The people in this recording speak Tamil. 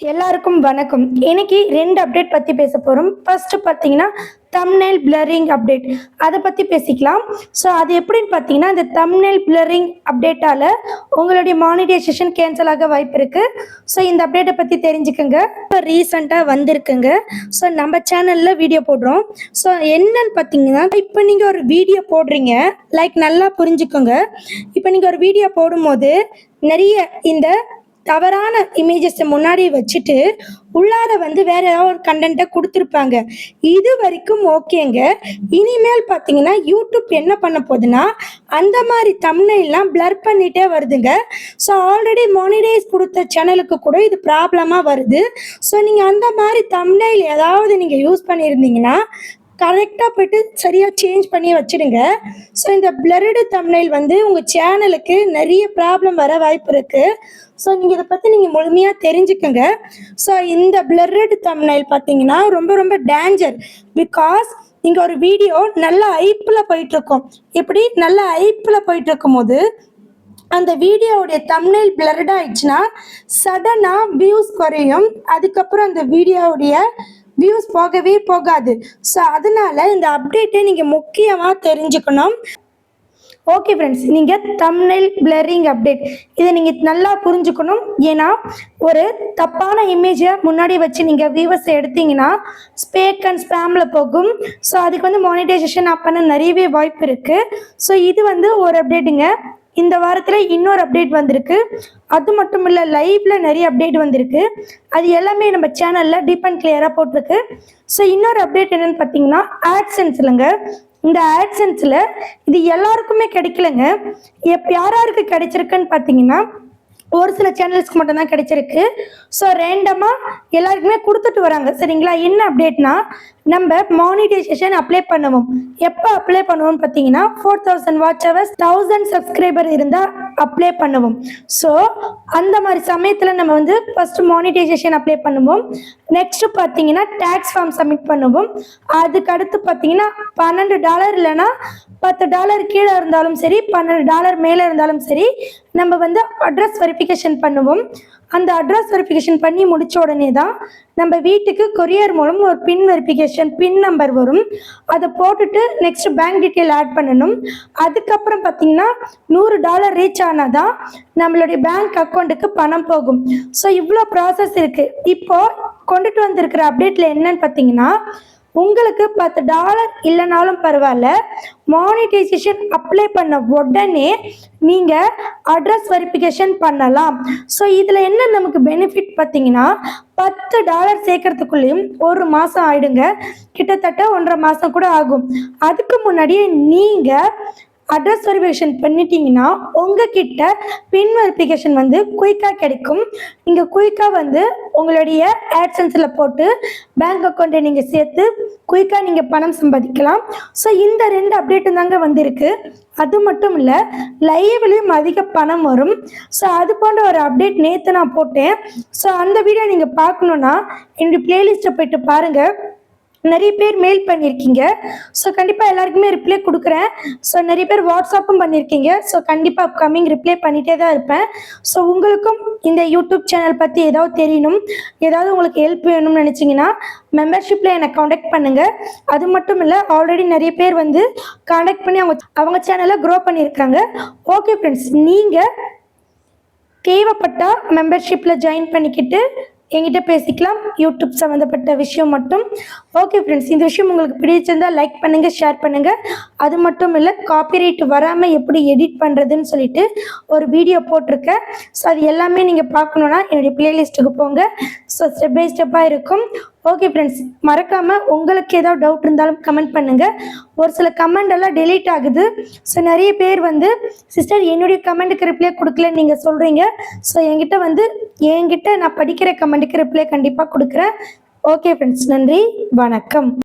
எல்லாருக்கும் வணக்கம். இன்னைக்கு ரெண்டு அப்டேட் பற்றி பேச போகிறோம் ஃபர்ஸ்ட் பார்த்தீங்கன்னா தம்நெல் பிளரிங் அப்டேட் அதை பற்றி பேசிக்கலாம். ஸோ அது எப்படின்னு பார்த்தீங்கன்னா இந்த தம்நெல் பிளரிங் அப்டேட்டால் உங்களுடைய மானிட்டைசேஷன் கேன்சல் ஆக வாய்ப்பு இருக்குது ஸோ இந்த அப்டேட்டை பற்றி தெரிஞ்சுக்கோங்க. இப்போ ரீசெண்டாக வந்திருக்குங்க. ஸோ நம்ம சேனலில் வீடியோ போடுறோம். ஸோ என்னன்னு பார்த்தீங்கன்னா இப்போ நீங்கள் ஒரு வீடியோ போடுறீங்க. லைக் நல்லா புரிஞ்சுக்கோங்க. இப்போ நீங்கள் ஒரு வீடியோ போடும்போது நிறைய இந்த தவறான இமேஜஸை முன்னாடி வச்சுட்டு உள்ளார வந்து வேற ஏதாவது ஒரு கண்டென்ட்டை கொடுத்துருப்பாங்க. இது வரைக்கும் ஓகேங்க. இனிமேல் பார்த்தீங்கன்னா யூடியூப் என்ன பண்ண போகுதுன்னா அந்த மாதிரி தம்னைலாம் பிளர் பண்ணிட்டே வருதுங்க. ஸோ ஆல்ரெடி மானிடைஸ் கொடுத்த சேனலுக்கு கூட இது ப்ராப்ளமாக வருது. ஸோ நீங்கள் அந்த மாதிரி தமிழில் ஏதாவது நீங்கள் யூஸ் பண்ணியிருந்தீங்கன்னா கரெக்டாக போயிட்டு சரியாக சேஞ்ச் பண்ணி வச்சிடுங்க. ஸோ இந்த பிளரடு தம்னைல் வந்து உங்கள் சேனலுக்கு நிறைய ப்ராப்ளம் வர வாய்ப்பு இருக்குது ஸோ நீங்கள் இதை பற்றி நீங்கள் முழுமையாக தெரிஞ்சுக்கோங்க. ஸோ இந்த பிளரடு தம்னைல் பார்த்தீங்கன்னா ரொம்ப ரொம்ப டேஞ்சர் பிகாஸ் இங்கே ஒரு வீடியோ நல்ல ஐப்பில் போயிட்டுருக்கோம். இப்படி நல்ல ஐப்பில் போயிட்டுருக்கும் போது அந்த வீடியோவுடைய தம்னைல் பிளர்ட் ஆயிடுச்சுன்னா சடனாக வியூஸ் குறையும். அதுக்கப்புறம் அந்த வீடியோவுடைய வியூஸ் போகவே போகாது. ஸோ அதனால இந்த அப்டேட்டை நீங்கள் முக்கியமாக தெரிஞ்சுக்கணும். ஓகே ஃப்ரெண்ட்ஸ் நீங்கள் தம்னைல் பிளரிங் அப்டேட் இதை நீங்கள் நல்லா புரிஞ்சுக்கணும். ஏன்னா ஒரு தப்பான இமேஜை முன்னாடி வச்சு நீங்கள் வியூவர்ஸ் எடுத்தீங்கன்னா ஸ்பேக் அண்ட் ஸ்பேமில் போகும். ஸோ அதுக்கு வந்து மானிட்டைசேஷன் அப்போன்னு நிறையவே வாய்ப்பு இருக்குது ஸோ இது வந்து ஒரு அப்டேட்டுங்க இந்த வாரத்தில் இன்னொரு அப்டேட் வந்திருக்கு. அது மட்டும் இல்லை லைவ்ல நிறைய அப்டேட் வந்திருக்கு. அது எல்லாமே நம்ம சேனலில் டீப் அண்ட் கிளியராக போட்டிருக்கு. ஸோ இன்னொரு அப்டேட் என்னன்னு பார்த்தீங்கன்னா ஆட்சன்ஸ்லங்க இந்த ஆட்சன்ஸில் இது எல்லாருக்குமே கிடைக்கலங்க. எப் யார் யாருக்கு கிடைச்சிருக்குன்னு பார்த்தீங்கன்னா ஒரு சில சேனல்ஸ்க்கு மட்டும்தான் கிடைச்சிருக்கு. ஸோ ரேண்டமாக எல்லாருக்குமே கொடுத்துட்டு வராங்க. சரிங்களா? என்ன அப்டேட்னா நம்ம மானிட்டைசேஷன் அப்ளை பண்ணுவோம். எப்போ அப்ளை பண்ணுவோம் பார்த்தீங்கன்னா four thousand watch hours thousand subscriber இருந்தால் அப்ளை பண்ணுவோம். ஸோ அந்த மாதிரி சமயத்தில் நம்ம வந்து ஃபஸ்ட்டு மானிட்டைசேஷன் அப்ளை பண்ணுவோம். நெக்ஸ்ட் பார்த்தீங்கன்னா டேக்ஸ் ஃபார்ம் சப்மிட் பண்ணுவோம். அதுக்கடுத்து பார்த்தீங்கன்னா பன்னெண்டு டாலர் இல்லைன்னா பத்து டாலர் கீழே இருந்தாலும் சரி பன்னெண்டு டாலர் மேலே இருந்தாலும் சரி நம்ம வந்து அட்ரஸ் வெரிஃபிகேஷன் பண்ணுவோம். அந்த அட்ரஸ் வெரிஃபிகேஷன் பண்ணி முடித்த உடனே தான் நம்ம வீட்டுக்கு கொரியர் மூலம் ஒரு பின் வெரிஃபிகேஷன் பின் நம்பர் வரும். அதை போட்டுட்டு நெக்ஸ்ட் பேங்க் டீட்டெயில் ஆட் பண்ணணும். அதுக்கப்புறம் பார்த்தீங்கன்னா நூறு டாலர் ரீச் ஆனால் தான் நம்மளுடைய பேங்க் அக்கௌண்ட்டுக்கு பணம் போகும். ஸோ இவ்வளோ ப்ராசஸ் இருக்குது இப்போது கொண்டுட்டு வந்திருக்கிற அப்டேட்டில் என்னன்னு பார்த்தீங்கன்னா உங்களுக்கு பத்து டாலர் இல்லைனாலும் பரவாயில்ல. மானிட்டைசேஷன் அப்ளை பண்ண உடனே நீங்கள் அட்ரஸ் வெரிஃபிகேஷன் பண்ணலாம். ஸோ இதில் என்ன நமக்கு பெனிஃபிட் பார்த்தீங்கன்னா பத்து டாலர் சேர்க்கறதுக்குள்ளேயும் ஒரு மாதம் ஆயிடுங்க. கிட்டத்தட்ட ஒன்றரை மாதம் கூட ஆகும். அதுக்கு முன்னாடியே நீங்கள் அட்ரஸ் வெரிஃபிகேஷன் பண்ணிட்டீங்கன்னா உங்ககிட்ட பின் வெரிஃபிகேஷன் வந்து குயிக்காக கிடைக்கும். நீங்கள் குயிக்காக வந்து உங்களுடைய ஆட்சன்ஸில் போட்டு பேங்க் அக்கௌண்ட்டை நீங்கள் சேர்த்து குயிக்காக நீங்கள் பணம் சம்பாதிக்கலாம். ஸோ இந்த ரெண்டு அப்டேட்டும் தாங்க வந்திருக்கு. அது மட்டும் இல்லை லைவ்லேயும் அதிக பணம் வரும். ஸோ அது போன்ற ஒரு அப்டேட் நேற்று நான் போட்டேன். ஸோ அந்த வீடியோ நீங்கள் பார்க்கணுன்னா என்னுடைய பிளேலிஸ்ட்டை போயிட்டு பாருங்கள் நிறைய பேர் மெயில் பண்ணியிருக்கீங்க ஸோ கண்டிப்பாக எல்லாருக்குமே ரிப்ளை கொடுக்குறேன். ஸோ நிறைய பேர் வாட்ஸ்அப்பும் பண்ணியிருக்கீங்க ஸோ கண்டிப்பாக அப்கமிங் ரிப்ளை பண்ணிகிட்டே தான் இருப்பேன். ஸோ உங்களுக்கும் இந்த யூடியூப் சேனல் பற்றி ஏதாவது தெரியணும் ஏதாவது உங்களுக்கு ஹெல்ப் வேணும்னு நினச்சிங்கன்னா மெம்பர்ஷிப்பில் என்னை காண்டாக்ட் பண்ணுங்கள் அது மட்டும் இல்லை ஆல்ரெடி நிறைய பேர் வந்து காண்டாக்ட் பண்ணி அவங்க அவங்க சேனலை க்ரோ பண்ணியிருக்காங்க. ஓகே ஃப்ரெண்ட்ஸ் நீங்கள் தேவைப்பட்டால் மெம்பர்ஷிப்பில் ஜாயின் பண்ணிக்கிட்டு என்கிட்ட பேசிக்கலாம். யூடியூப் சம்மந்தப்பட்ட விஷயம் மட்டும். ஓகே ஃப்ரெண்ட்ஸ் இந்த விஷயம் உங்களுக்கு பிடிச்சிருந்தா லைக் பண்ணுங்கள் ஷேர் பண்ணுங்கள் அது மட்டும் இல்லை காப்பிரைட் வராமல் எப்படி எடிட் பண்ணுறதுன்னு சொல்லிட்டு ஒரு வீடியோ போட்டிருக்கேன். ஸோ அது எல்லாமே நீங்கள் பார்க்கணுன்னா என்னுடைய பிளேலிஸ்ட்டுக்கு போங்க. ஸோ ஸ்டெப் பை ஸ்டெப்பாக இருக்கும். ஓகே ஃப்ரெண்ட்ஸ் மறக்காமல் உங்களுக்கு ஏதாவது டவுட் இருந்தாலும் கமெண்ட் பண்ணுங்கள் ஒரு சில கமெண்ட் எல்லாம் டெலீட் ஆகுது. ஸோ நிறைய பேர் வந்து சிஸ்டர் என்னுடைய கமெண்ட்டுக்கு ரிப்ளை கொடுக்கலன்னு நீங்கள் சொல்கிறீங்க ஸோ என்கிட்ட வந்து என்கிட்ட நான் படிக்கிற கமெண்ட்டுக்கு ரிப்ளை கண்டிப்பாக கொடுக்குறேன். ஓகே ஃப்ரெண்ட்ஸ் நன்றி. வணக்கம்.